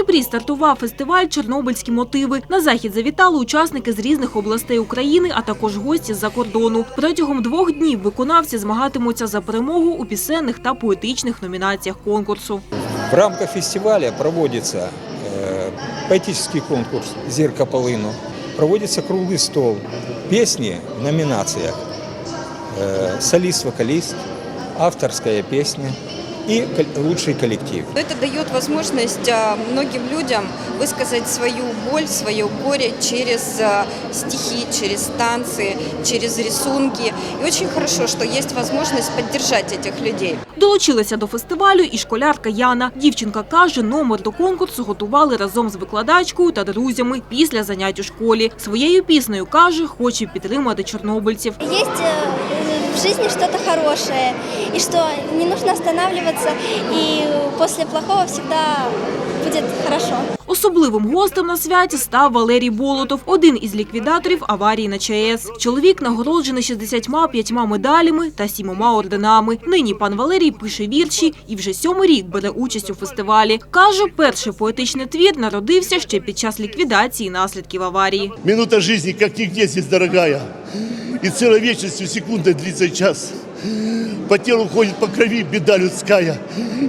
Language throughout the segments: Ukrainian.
Дніпрі стартував фестиваль Чорнобильські мотиви. На захід завітали учасники з різних областей України, а також гості з-за кордону. Протягом двох днів виконавці змагатимуться за перемогу у пісенних та поетичних номінаціях конкурсу. В рамках фестиваля проводится э, поэтический конкурс «Зерка полыну», проводится круглый стол, песни в номинациях э, «Солист-вокалист», «Авторская песня» и кол- «Лучший коллектив». Это дает возможность а, многим людям высказать свою боль, свое горе через а, стихи, через танцы, через рисунки. И очень хорошо, что есть возможность поддержать этих людей. Долучилася до фестивалю і школярка Яна. Дівчинка каже, номер до конкурсу готували разом з викладачкою та друзями після занять у школі. Своєю піснею каже, хоче підтримати чорнобильців. Есть э, в жизни что-то хорошее, и что не нужно останавливаться, и после плохого всегда будет хорошо. Особливим гостем на святі став Валерій Болотов, один із ліквідаторів аварії на ЧАЕС. Чоловік нагороджений 65 медалями та сімома орденами. Нині пан Валерій пише вірші і вже сьомий рік бере участь у фестивалі. Каже, перший поетичний твір народився ще під час ліквідації наслідків аварії. Минута жизни, как нигде здесь дорогая. И целая вечность секунда длится час. По телу ходит по крови беда людская.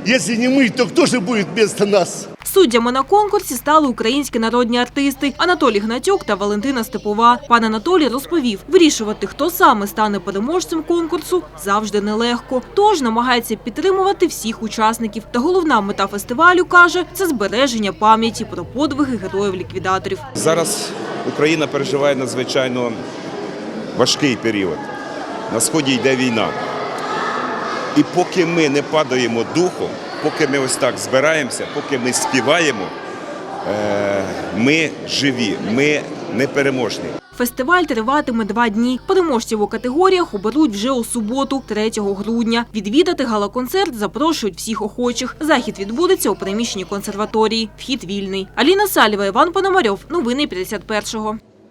Если не мы, то кто же будет вместо нас? Суддями на конкурсі стали українські народні артисти Анатолій Гнатюк та Валентина Степова. Пан Анатолій розповів, вирішувати, хто саме стане переможцем конкурсу, завжди нелегко. Тож намагається підтримувати всіх учасників. Та головна мета фестивалю каже це збереження пам'яті про подвиги героїв-ліквідаторів. Зараз Україна переживає надзвичайно важкий період. На сході йде війна. І поки ми не падаємо духом, поки ми ось так збираємося, поки ми співаємо, е, ми живі, ми непереможні. Фестиваль триватиме два дні. Переможців у категоріях оберуть вже у суботу, 3 грудня. Відвідати гала-концерт запрошують всіх охочих. Захід відбудеться у приміщенні консерваторії. Вхід вільний. Аліна Салєва, Іван Пономарьов. Новини 51-го.